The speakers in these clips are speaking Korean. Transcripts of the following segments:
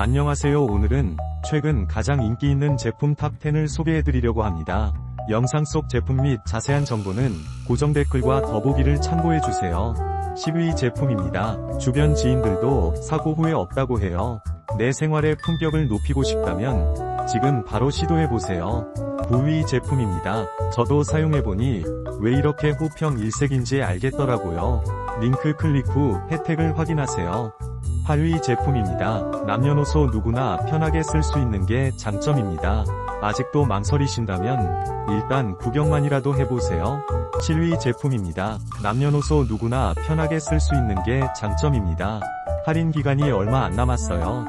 안녕하세요 오늘은 최근 가장 인기 있는 제품 탑10을 소개해드리려고 합니다. 영상 속 제품 및 자세한 정보는 고정 댓글과 더보기를 참고해주세요. 10위 제품입니다. 주변 지인들도 사고 후회 없다고 해요. 내 생활의 품격을 높이고 싶다면 지금 바로 시도해보세요. 9위 제품입니다. 저도 사용해보니 왜 이렇게 호평 일색인지 알겠더라고요. 링크 클릭 후 혜택을 확인하세요. 8위 제품입니다. 남녀노소 누구나 편하게 쓸 수 있는 게 장점입니다. 아직도 망설이신다면 일단 구경만이라도 해보세요. 7위 제품입니다. 남녀노소 누구나 편하게 쓸 수 있는 게 장점입니다. 할인 기간이 얼마 안 남았어요.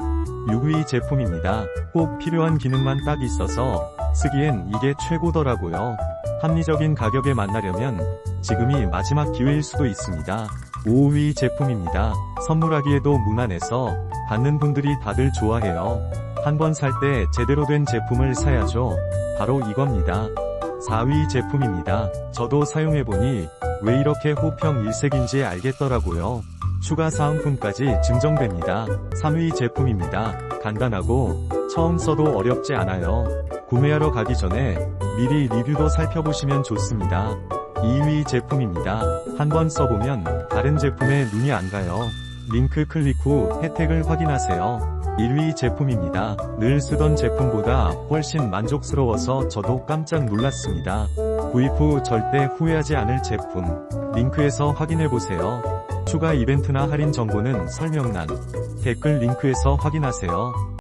6위 제품입니다. 꼭 필요한 기능만 딱 있어서 쓰기엔 이게 최고더라고요. 합리적인 가격에 만나려면 지금이 마지막 기회일 수도 있습니다. 5위 제품입니다. 선물하기에도 무난해서 받는 분들이 다들 좋아해요. 한 번 살 때 제대로 된 제품을 사야죠. 바로 이겁니다. 4위 제품입니다. 저도 사용해보니 왜 이렇게 호평 일색인지 알겠더라고요. 추가 사은품까지 증정됩니다. 3위 제품입니다. 간단하고 처음 써도 어렵지 않아요. 구매하러 가기 전에 미리 리뷰도 살펴보시면 좋습니다. 2위 제품입니다. 한번 써보면 다른 제품에 눈이 안 가요. 링크 클릭 후 혜택을 확인하세요. 1위 제품입니다. 늘 쓰던 제품보다 훨씬 만족스러워서 저도 깜짝 놀랐습니다. 구입 후 절대 후회하지 않을 제품. 링크에서 확인해보세요. 추가 이벤트나 할인 정보는 설명란, 댓글 링크에서 확인하세요.